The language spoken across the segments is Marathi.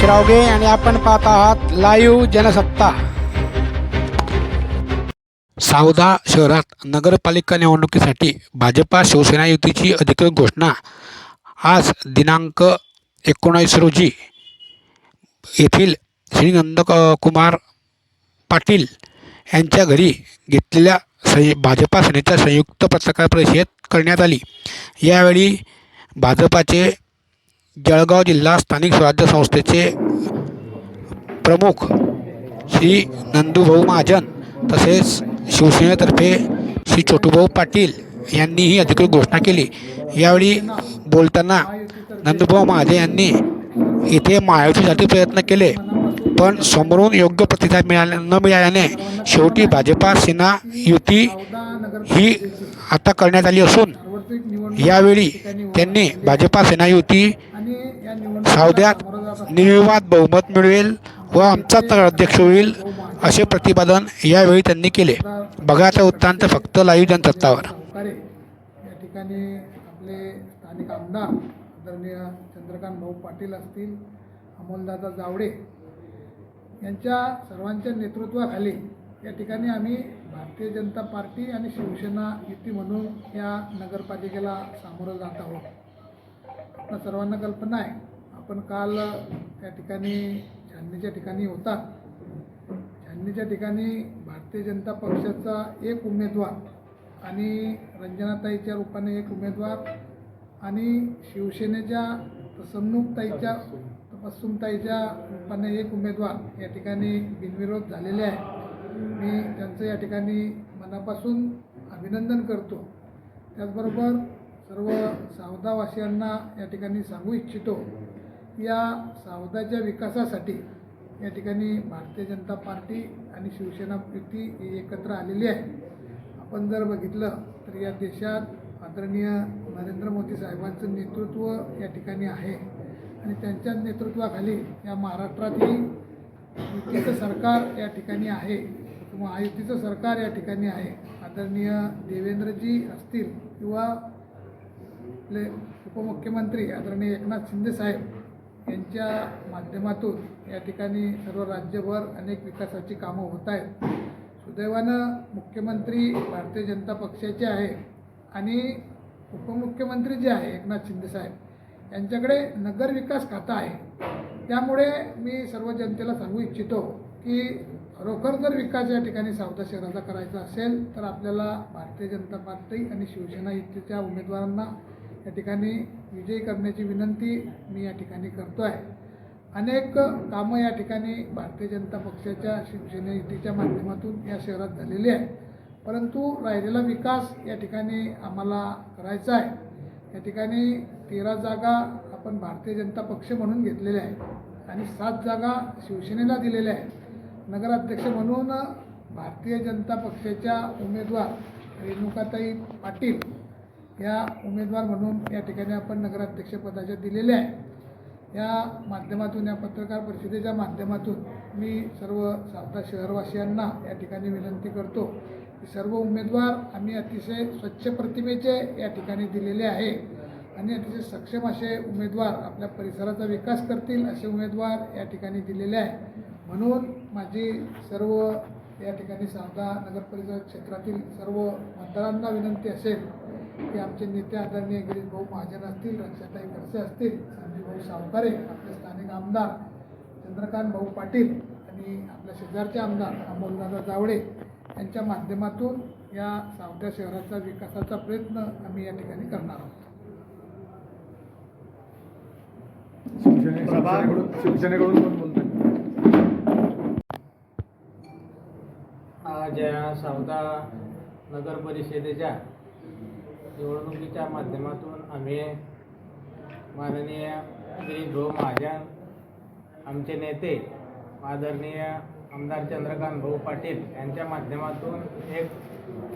श्रावगे आणि आपण पाहत आहात लाईव्ह जनसत्ता. सावदा शहरात नगरपालिका निवडणुकीसाठी भाजपा शिवसेना युतीची अधिकृत घोषणा. आज दिनांक एकोणावीस रोजी येथील श्री नंदकुमार पाटील यांच्या घरी घेतलेल्या संय भाजपा सेनेच्या संयुक्त पत्रकार परिषदेत करण्यात आली. यावेळी भाजपाचे जळगाव जिल्हा स्थानिक स्वराज्य संस्थेचे प्रमुख श्री नंदूभाऊ महाजन तसेच शिवसेनेतर्फे श्री छोटूभाऊ पाटील यांनी ही अधिकृत घोषणा केली. यावेळी बोलताना नंदूभाऊ महाजन यांनी इथे महायुतीसाठी प्रयत्न केले पण समोरून योग्य प्रतिसाद मिळाल्या न मिळाल्याने शेवटी भाजपा सेना युती ही आता करण्यात आली असून यावेळी त्यांनी भाजपा सेना युती सावद्यात निर्विवाद बहुमत मिळवेल व आमचाच अध्यक्ष होईल असे प्रतिपादन यावेळी त्यांनी केले. बघा आता वृत्तांत फक्त लाईव्ह जनसत्तावर. सहकार्य या ठिकाणी आपले स्थानिक आमदार आदरणीय चंद्रकांत भाऊ पाटील असतील अमोलदादा जावडे यांच्या सर्वांच्या नेतृत्वाखाली या ठिकाणी आम्ही भारतीय जनता पार्टी आणि शिवसेना युती म्हणून या नगरपालिकेला सामोरं जात आहोत. आपल्या सर्वांना कल्पना आहे. आपण काल त्या ठिकाणी छाननीच्या ठिकाणी होता. छाननीच्या ठिकाणी भारतीय जनता पक्षाचा एक उमेदवार आणि रंजनाताईच्या रूपाने एक उमेदवार आणि शिवसेनेच्या प्रसन्नुकताईच्या तपस्सुमताईच्या रूपाने एक उमेदवार या ठिकाणी बिनविरोध झालेले आहे. मी त्यांचं या ठिकाणी मनापासून अभिनंदन करतो. त्याचबरोबर सर्व सावदावासियांना या ठिकाणी सांगू इच्छितो या सावदाच्या विकासासाठी या ठिकाणी भारतीय जनता पार्टी आणि शिवसेना युती ही एकत्र आलेली आहे. आपण जर बघितलं तर या देशात आदरणीय नरेंद्र मोदी साहेबांचं नेतृत्व या ठिकाणी आहे आणि त्यांच्या नेतृत्वाखाली या महाराष्ट्रातही युतीचं सरकार या ठिकाणी आहे किंवा आयुतीचं सरकार या ठिकाणी आहे. आदरणीय देवेंद्रजी असतील किंवा आपले उपमुख्यमंत्री आदरणीय एकनाथ शिंदे साहेब यांच्या माध्यमातून या ठिकाणी सर्व राज्यभर अनेक विकासाची कामं होत आहेत. सुदैवानं मुख्यमंत्री भारतीय जनता पक्षाचे आहे आणि उपमुख्यमंत्री जे आहे एकनाथ शिंदे साहेब यांच्याकडे नगर विकास खातं आहे. त्यामुळे मी सर्व जनतेला सांगू इच्छितो की खरोखर जर विकास या ठिकाणी सावदा शहराचा करायचा असेल तर आपल्याला भारतीय जनता पार्टी आणि शिवसेना युतीच्या उमेदवारांना या ठिकाणी विजयी करण्याची विनंती मी या ठिकाणी करतो आहे. अनेक कामं या ठिकाणी भारतीय जनता पक्षाच्या शिवसेना युतीच्या माध्यमातून या शहरात झालेली आहे परंतु राहिलेला विकास या ठिकाणी आम्हाला करायचा आहे. या ठिकाणी तेरा जागा आपण भारतीय जनता पक्ष म्हणून घेतलेल्या आहे आणि सात जागा शिवसेनेला दिलेल्या आहेत. नगराध्यक्ष म्हणून भारतीय जनता पक्षाच्या उमेदवार रेणुकाताई पाटील या उमेदवार म्हणून या ठिकाणी आपण नगराध्यक्षपदाच्या दिलेल्या आहे या माध्यमातून या पत्रकार परिषदेच्या माध्यमातून मी सर्व सावदा शहरवासियांना या ठिकाणी विनंती करतो की सर्व उमेदवार आम्ही अतिशय स्वच्छ प्रतिमेचे या ठिकाणी दिलेले आहे आणि अतिशय सक्षम असे उमेदवार आपल्या परिसराचा विकास करतील असे उमेदवार या ठिकाणी दिलेले आहे. म्हणून माझी सर्व या ठिकाणी सावदा नगर परिषद क्षेत्रातील सर्व मतदारांना विनंती असेल की आमचे नेते आदरणीय गिरीश भाऊ महाजन असतील रक्षाताई खडसे असतील संजय भाऊ सावकारे आपले स्थानिक आमदार चंद्रकांत भाऊ पाटील आणि आपल्या शेजारचे आमदार अमोलदादा जावडे यांच्या माध्यमातून या सावद्या शहराचा विकासाचा प्रयत्न आम्ही या ठिकाणी करणार आहोत. शिवसेने शिवसेनेकडून शिवसेनेकडून कोण बोलतोय? आज या सावदा नगर परिषदेच्या निवडणुकीच्या माध्यमातून आम्ही माननीय श्री गो महाजन आमचे नेते आदरणीय आमदार चंद्रकांत भाऊ पाटील यांच्या माध्यमातून एक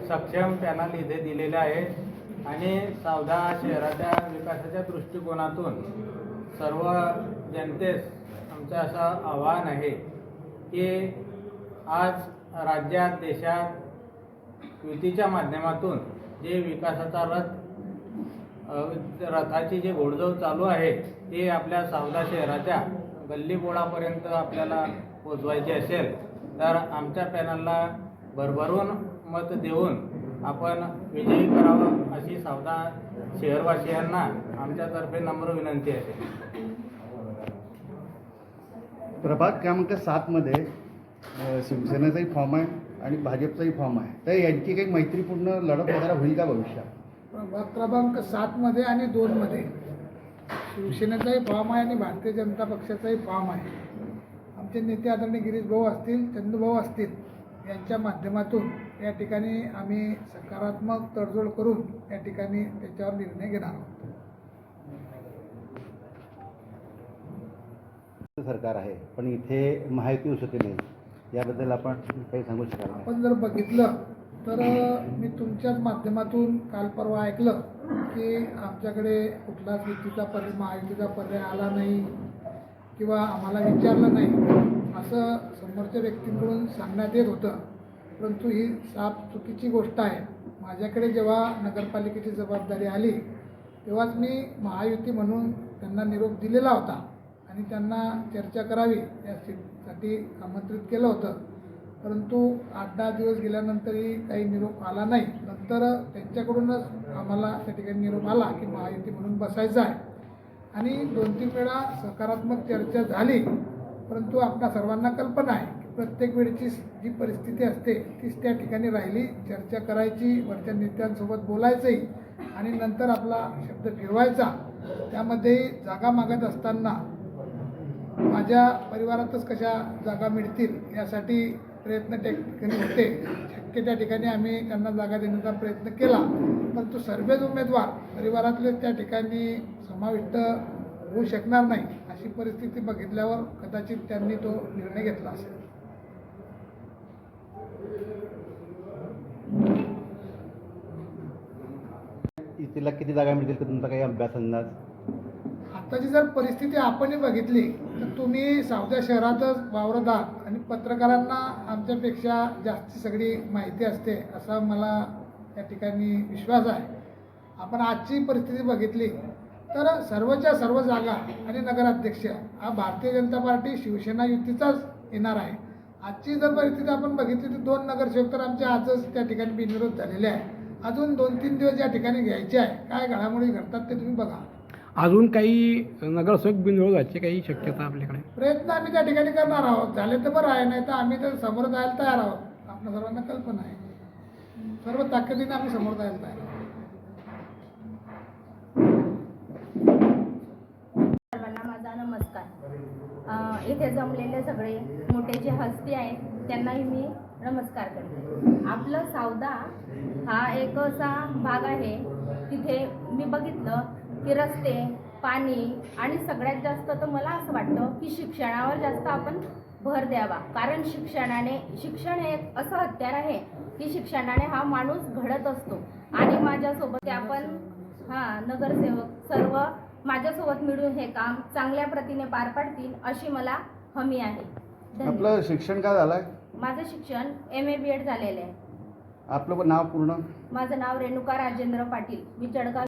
सक्षम पॅनल इथे दिलेलं आहे. आणि सावधा शहराच्या विकासाच्या दृष्टिकोनातून सर्व जनतेस आमचं असं आव्हान आहे की आज राज्यात देशात युतीच्या माध्यमातून जे विकासाचा रथ रथाची जे घोडदौड चालू आहे ते आपल्या सावदा शहराच्या गल्लीबोळापर्यंत आपल्याला पोचवायची असेल तर आमच्या पॅनलला भरभरून मत देऊन आपण विजयी करावं अशी सावदा शहरवासियांना आमच्यातर्फे नम्र विनंती आहे. प्रभाग क्रमांक सातमध्ये शिवसेनेचाही फॉर्म आहे. आणि भाजपचाही फॉर्म आहे. तर यांची काही मैत्रीपूर्ण लढत वगैरे होईल का भविष्यात? प्रभाग क्रमांक सातमध्ये आणि दोनमध्ये शिवसेनेचाही फॉर्म आहे आणि भारतीय जनता पक्षाचाही फॉर्म आहे. आमचे नेते आदरणीय गिरीश भाऊ असतील चंदूभाऊ असतील यांच्या माध्यमातून या ठिकाणी आम्ही सकारात्मक तडजोड करून या ठिकाणी त्याच्यावर निर्णय घेणार आहोत. सरकार आहे पण इथे महायुती होऊ शकते नाही. याबद्दल आपण काही सांगू शकाल आपण जर बघितलं तर मी तुमच्याच माध्यमातून काल परवा ऐकलं की आमच्याकडे कुठलाच युतीचा पर्याय महायुतीचा पर्याय आला नाही किंवा आम्हाला विचारलं नाही असं समोरच्या व्यक्तींकडून सांगण्यात येत होतं. परंतु ही साफ चुकीची गोष्ट आहे. माझ्याकडे जेव्हा नगरपालिकेची जबाबदारी आली तेव्हाच मी महायुती म्हणून त्यांना निरोप दिलेला होता. आणि त्यांना चर्चा करावी या सीटसाठी आमंत्रित केलं होतं. परंतु आठ दहा दिवस गेल्यानंतरही काही निरोप आला नाही. नंतर त्यांच्याकडूनच आम्हाला त्या ठिकाणी निरोप आला की महायुती म्हणून बसायचं आहे. आणि दोन तीन वेळा सकारात्मक चर्चा झाली. परंतु आपल्या सर्वांना कल्पना आहे की प्रत्येक वेळेची जी परिस्थिती असते तीच त्या ठिकाणी राहिली. चर्चा करायची वरच्या नेत्यांसोबत बोलायचंही आणि नंतर आपला शब्द फिरवायचा. त्यामध्ये जागा मागत असताना माझ्या परिवारातच कशा जागा मिळतील यासाठी प्रयत्न त्या ठिकाणी होते. शक्य त्या ठिकाणी आम्ही त्यांना जागा देण्याचा प्रयत्न केला. परंतु सर्वच उमेदवार परिवारातले त्या ठिकाणी समाविष्ट होऊ शकणार नाही अशी परिस्थिती बघितल्यावर कदाचित त्यांनी तो निर्णय घेतला असेल. युतीला किती जागा मिळतील का तुमचा काही अभ्यास अंदाज? आत्ताची जर परिस्थिती आपणही बघितली तर तुम्ही सावद्या शहरातच वावरत आहात आणि पत्रकारांना आमच्यापेक्षा जास्ती सगळी माहिती असते असा मला या ठिकाणी विश्वास आहे. आपण आजची परिस्थिती बघितली तर सर्वच्या सर्व जागा आणि नगराध्यक्ष हा भारतीय जनता पार्टी शिवसेना युतीचाच येणार आहे. आजची जर परिस्थिती आपण बघितली तर दोन नगरसेवक तर आमच्या आजच त्या ठिकाणी बिनविरोध झालेले आहे अजून दोन तीन दिवस या ठिकाणी घ्यायचे आहे. काय घडामोडी घडतात ते तुम्ही बघा. अजून काही नगरसेवक बिनविरोध व्हायची काही शक्यता आपल्याकडे? प्रयत्न आम्ही त्या ठिकाणी करणार आहोत. झाले तर बरं आहे नाही तर आम्ही तर समोर जायला तयार आहोत. आपल्या सर्वांना कल्पना आहे. सर्व ताकदीने आम्ही समोर जायला तयार आहोत. सर्वांना माझा नमस्कार. अ, इथे जमलेले सगळे मोठे जे हस्ती आहेत त्यांनाही मी नमस्कार करते. आपलं सावदा हा एक असा भाग आहे तिथे मी बघितलं की रस्ते पाणी आणि सगळ्यात जास्त तर मला असं वाटतं की शिक्षणावर जास्त आपण भर द्यावा. कारण शिक्षणाने शिक्षण हे एक असं हत्यार आहे की शिक्षणाने हा माणूस घडत असतो. आणि माझ्यासोबत आपण हां नगरसेवक सर्व माझ्यासोबत मिळून हे काम चांगल्या प्रतीने पार पाडतील अशी मला हमी आहे. आपलं शिक्षण काय झालं आहे माझं शिक्षण एम ए बी एड झालेलं आहे. आपलं नाव पूर्ण? माझं नाव रेणुका राजेंद्र पाटील. मी जळगाव